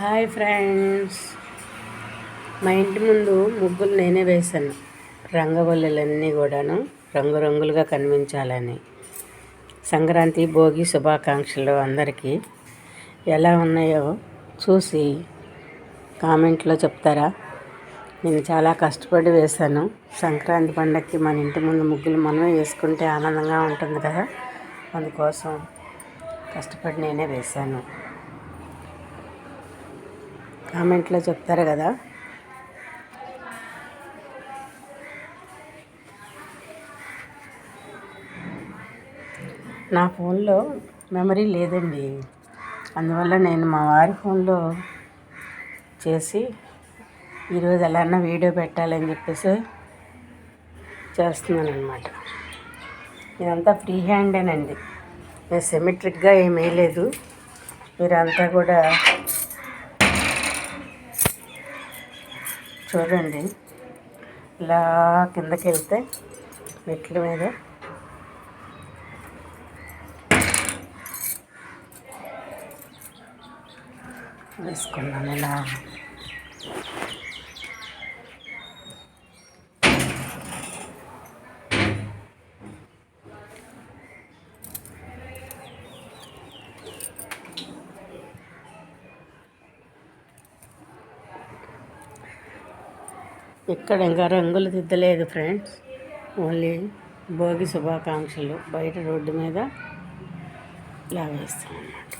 Hi friends. మా ఇంటి ముందు ముగ్గులు నేనే వేశాను. రంగవల్లులన్నీ కూడాను రంగురంగులుగా కనిపించాలని. సంక్రాంతి భోగి శుభాకాంక్షలు అందరికీ ఎలా ఉన్నాయో చూసి కామెంట్లో చెప్తారా? నేను చాలా కష్టపడి వేశాను. సంక్రాంతి పండగకి మన ఇంటి ముందు ముగ్గులు మనమే వేసుకుంటే ఆనందంగా ఉంటుంది కదా. అందుకోసం కష్టపడి నేనే వేశాను. కామెంట్లో చెప్తారు కదా. నా ఫోన్లో మెమరీ లేదండి. అందువల్ల నేను మా వారి ఫోన్లో చేసి ఈరోజు ఎలాన్నా వీడియో పెట్టాలని చెప్పేసి చేస్తున్నాను అనమాట ఇదంతా ఫ్రీ హ్యాండేనండి. సిమెట్రిక్గా ఏమీ లేదు. మీరంతా కూడా చూడండి. ఇలా కిందకి వెళ్తే మెట్ల మీద. వేసుకున్నాను ఇలా. ఇక్కడ ఇంకా రంగులు దిద్దలేదు ఫ్రెండ్స్. ఓన్లీ భోగి శుభాకాంక్షలు. బయట రోడ్డు మీద ఇలా వేస్తాం అన్నమాట.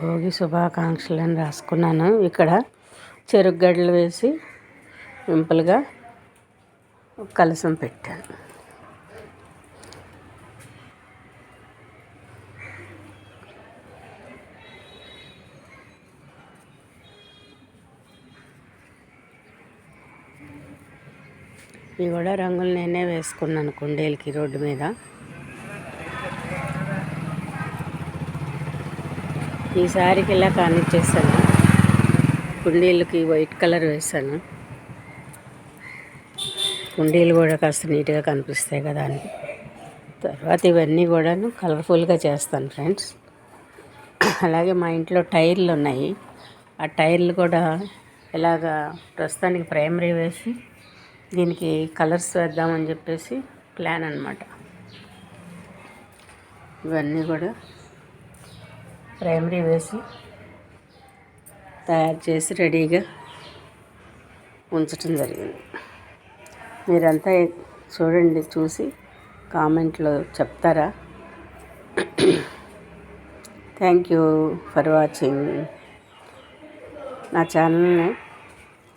భోగి శుభాకాంక్షలు అని రాసుకున్నాను. ఇక్కడ చెరుకు గడ్డలు వేసి సింపుల్గా కలసం పెట్టాను. ఇవి కూడా రంగులు నేనే వేసుకున్నాను కుండీలకి రోడ్డు మీద. ఈసారికి ఇలా కానిచ్చేసాను. కుండీలకి వైట్ కలర్ వేసాను. కుండీలు కూడా కాస్త నీట్గా కనిపిస్తాయి కదా అని. తర్వాత ఇవన్నీ కూడాను కలర్ఫుల్గా చేస్తాను ఫ్రెండ్స్. అలాగే మా ఇంట్లో టైర్లు ఉన్నాయి. ఆ టైర్లు కూడా ఇలాగా ప్రస్తుతానికి ప్రైమరీ వేసి దీనికి కలర్స్ వేద్దామని చెప్పేసి ప్లాన్ అనమాట ఇవన్నీ కూడా ప్రైమరీ వేసి తయారు చేసి రెడీగా ఉంచటం జరిగింది. మీరంతా చూడండి చూసి కామెంట్లో చెప్తారా? థ్యాంక్ యూ ఫర్ వాచింగ్ నా ఛానల్ని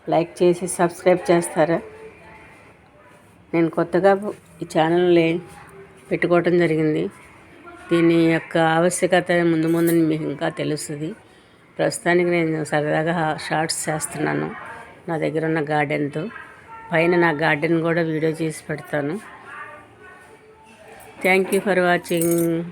లైక్ చేసి సబ్స్క్రైబ్ చేస్తారా? నేను కొత్తగా ఈ ఛానల్ని పెట్టుకోవటం జరిగింది. దీని యొక్క ఆవశ్యకత ముందు ముందు మీకు ఇంకా తెలుస్తుంది. ప్రస్తుతానికి నేను సరదాగా షార్ట్స్ చేస్తున్నాను. నా దగ్గర ఉన్న గార్డెన్తో. పైన నా గార్డెన్ కూడా వీడియో చేసి పెడతాను. Thank you for watching.